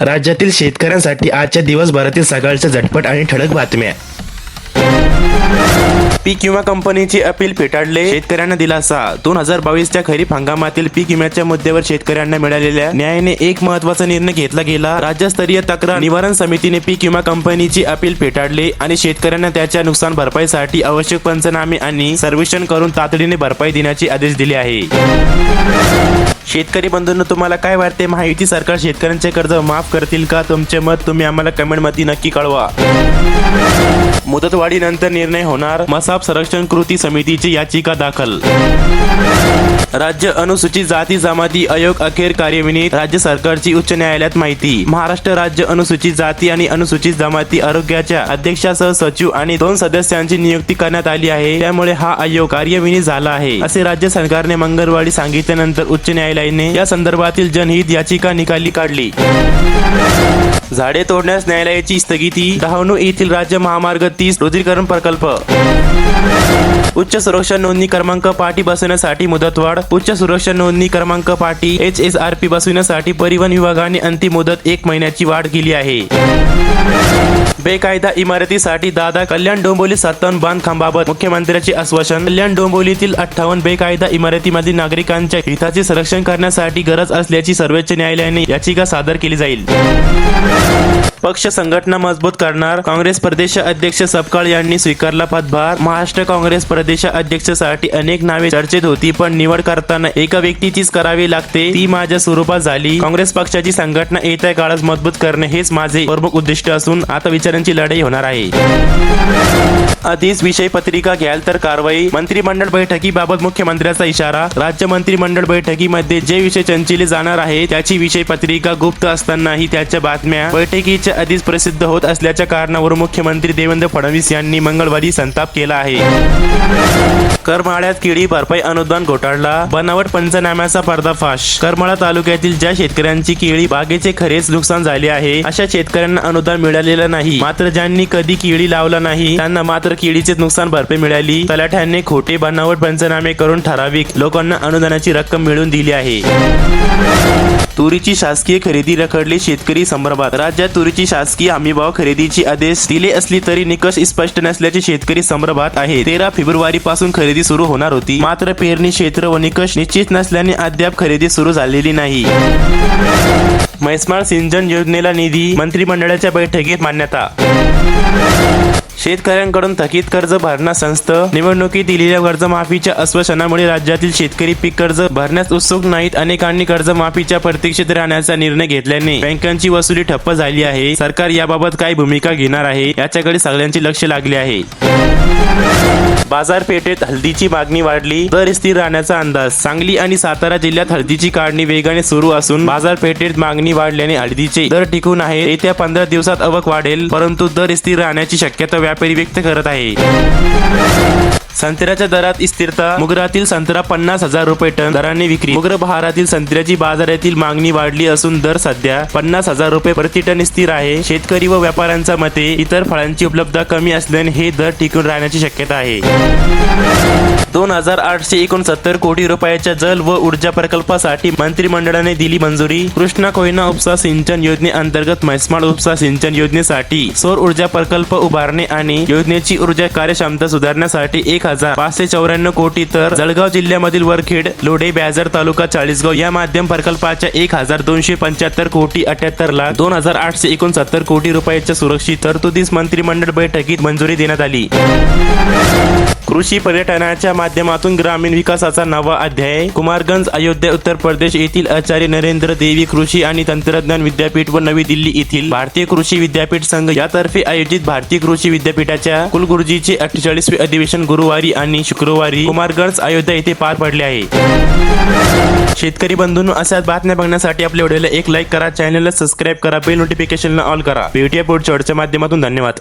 राज्यातील शेतकऱ्यांसाठी आजच्या दिवसभरातील सकाळच्या झटपट आणि ठळक बातम्या. पीक विमा कंपनीची अपील फेटाळले. शेतकऱ्यांना दिलासा. दोन हजार बावीसच्या खरीप हंगामातील पीक विम्याच्या मुद्द्यावर शेतकऱ्यांना मिळालेल्या न्यायाने एक महत्त्वाचा निर्णय घेतला गेला. राज्यस्तरीय तक्रार निवारण समितीने पीक विमा कंपनीची अपील फेटाळले आणि शेतकऱ्यांना त्याच्या नुकसान भरपाईसाठी आवश्यक पंचनामे आणि सर्वेक्षण करून तातडीने भरपाई देण्याचे आदेश दिले आहे. शेतकरी बंधूंना तुम्हाला काय वाटते? माहिती सरकार शेतकऱ्यांचे कर्ज माफ करतील का? तुमचे मत तुम्ही आम्हाला कमेंटमध्ये नक्की कळवा. मुदतवाढीनंतर निर्णय होणार. मसाप संरक्षण कृती समितीची याचिका दाखल. राज्य अनुसूचित जाती जमाती आयोग अखेर कार्यविनीत राज्य सरकारची उच्च न्यायालयात माहिती. महाराष्ट्र राज्य अनुसूचित जाती आणि अनुसूचित जमाती आरोग्याच्या अध्यक्षासह सचिव आणि दोन सदस्यांची नियुक्ती करण्यात आली आहे. त्यामुळे हा आयोग कार्यविनीत झाला आहे. असे राज्य सरकारने मंगळवारी सांगितल्यानंतर उच्च न्यायालयाने या संदर्भातील जनहित याचिका निकाली काढली. झाडे तोडण्यास न्यायालयाची स्थगिती. डहाणू येथील राज्य महामार्ग तीस रुधिरीकरण प्रकल्प. उच्च सुरक्षा नोंदणी क्रमांक पाठी बसवण्यासाठी मुदतवाढ. उच्च सुरक्षा नोंदणी क्रमांक पाटी एच एस आर पी बसवण्यासाठी परिवहन विभागाने अंतिम मुदत एक महिन्याची वाढ केली आहे. बेकायदा इमारतीसाठी दादा कल्याण डोंबोली सत्तावन्न बांधकामाबाबत मुख्यमंत्र्याचे आश्वासन. कल्याण डोंबोलीतील अठ्ठावन्न बेकायदा इमारतीमधील नागरिकांच्या हिताचे संरक्षण करण्यासाठी गरज असल्याची सर्वोच्च न्यायालयाने याचिका सादर केली जाईल. पक्ष संघटना मजबूत करणार. काँग्रेस प्रदेश अध्यक्ष सपकाळ यांनी स्वीकारला पदभार. महाराष्ट्र काँग्रेस प्रदेश अध्यक्षासाठी अनेक नावे चर्चेत होती पण निवड करताना एका व्यक्तीचीच करावी लागते. ती माझ्या स्वरूपात झाली. काँग्रेस पक्षाची संघटना येत्या काळात मजबूत करणे हेच माझे प्रमुख उद्दिष्ट असून आता विचारांची लढाई होणार आहे. आधीच विषय पत्रिका घ्याल तर कारवाई. मंत्रिमंडळ बैठकीबाबत मुख्यमंत्र्यांचा इशारा. राज्य मंत्रिमंडळ बैठकीमध्ये जे विषय चंचिले जाणार आहे त्याची विषय पत्रिका गुप्त असतानाही त्याच्या बातम्या. बैठकीच्या आधीच प्रसिद्ध होत असल्याच्या कारणावरून मुख्यमंत्री देवेंद्र फडणवीस यांनी मंगळवारी संताप केला आहे. करमाळ्यात केळी भरपाई अनुदान घोटाळला. बनावट पंचनाम्याचा पर्दाफाश. करमाळा तालुक्यातील ज्या शेतकऱ्यांची केळी बागेचे खरेच नुकसान झाले आहे अशा शेतकऱ्यांना अनुदान मिळालेलं नाही. मात्र ज्यांनी कधी केळी लावला नाही त्यांना मात्र केळीचे नुकसान भरपाई मिळाली. तलाठ्यांनी खोटे बनावट पंचनामे करून ठराविक लोकांना अनुदानाची रक्कम मिळवून दिली आहे. तुरीची शासकीय खरेदी रखडली शेतकरी संभ्रमात. राज्यात तुरीची शासकीय हमीभाव खरेदीची आदेश दिले असली तरी निकष स्पष्ट नसल्याचे शेतकरी संभ्रमात आहे तेरा फेब्रुवारी पासून खरेदी सुरू होणार होती. मात्र पेरणी क्षेत्र व निकष निश्चित नसल्याने अद्याप खरेदी सुरू झालेली नाही. म्हैसमाळ सिंचन योजनेला निधी मंत्रिमंडळाच्या बैठकीत मान्यता शेतकऱ्यांकडून थकीत कर्ज भरणा संस्थ निवडणुकीत दिलेल्या कर्जमाफीच्या आश्वासनामुळे राज्यातील शेतकरी पीक कर्ज भरण्यास उत्सुक नाहीत. अनेकांनी कर्जमाफीच्या प्रतीक्षेत राहण्याचा निर्णय घेतल्याने बँकांची वसुली ठप्प झाली आहे. सरकार याबाबत काय भूमिका घेणार आहे याच्याकडे सगळ्यांचे लक्ष लागले आहे. बाजारपेठेत हळदीची मागणी वाढली. दर स्थिर राहण्याचा अंदाज. सांगली आणि सातारा जिल्ह्यात हळदीची काढणी वेगाने सुरू असून बाजारपेठेत मागणी वाढल्याने हळदीचे दर टिकून आहे. येत्या पंधरा दिवसात आवक वाढेल परंतु दर स्थिर राहण्याची शक्यता व्यापारी व्यक्त करत आहे. संत्र्याच्या दरात स्थिरता मुगरातील संत्रा पन्नास हजार रुपये टन दराने विक्री. मुगर बहारातील संत्र्याची बाजारातील मागणी वाढली असून दर सध्या पन्नास हजार रुपये प्रति टन स्थिर आहे. शेतकरी व व्यापाऱ्यांच्या मते इतर फळांची उपलब्धता कमी असल्याने हे दर टिकून राहण्याची शक्यता आहे. दोन हजार आठशे एकोणसत्तर कोटी रुपयाच्या जल व ऊर्जा प्रकल्पासाठी मंत्रिमंडळाने दिली मंजुरी. कृष्णा कोयना उपसा सिंचन योजनेअंतर्गत म्हैसमाळ उपसा सिंचन योजनेसाठी सौर ऊर्जा प्रकल्प उभारणे आणि योजनेची ऊर्जा कार्यक्षमता सुधारण्यासाठी एक हजार. पाचशे चौऱ्याण्णव कोटी तर जळगाव जिल्ह्यामधील वरखेड लोढे बेझर तालुका चाळीसगाव या माध्यम प्रकल्पाच्या एक हजार दोनशे पंच्याहत्तर कोटी अठ्याहत्तर लाख दोन हजार आठशे एकोणसत्तर कोटी रुपयाच्या सुरक्षित तरतुदीस मंत्रिमंडळ बैठकीत मंजुरी देण्यात आली. कृषी पर्यटनाच्या माध्यमातून ग्रामीण विकासाचा नवा अध्याय. कुमारगंज अयोध्या उत्तर प्रदेश येथील आचार्य नरेंद्र देवी कृषी आणि तंत्रज्ञान विद्यापीठ व नवी दिल्ली येथील भारतीय कृषी विद्यापीठ संघ यातर्फे आयोजित भारतीय कृषी विद्यापीठाच्या कुलगुरुजीचे अठ्ठेचाळीसवे अधिवेशन गुरुवारी आणि शुक्रवारी कुमारगंज अयोध्या येथे पार पडले आहे. शेतकरी बंधूंनो अशाच बातम्या बघण्यासाठी आपल्या व्हिडिओला एक लाईक करा चॅनलला सबस्क्राईब करा बेल नोटिफिकेशनला ऑल करा. भेटूया पुढच्या माध्यमातून. धन्यवाद.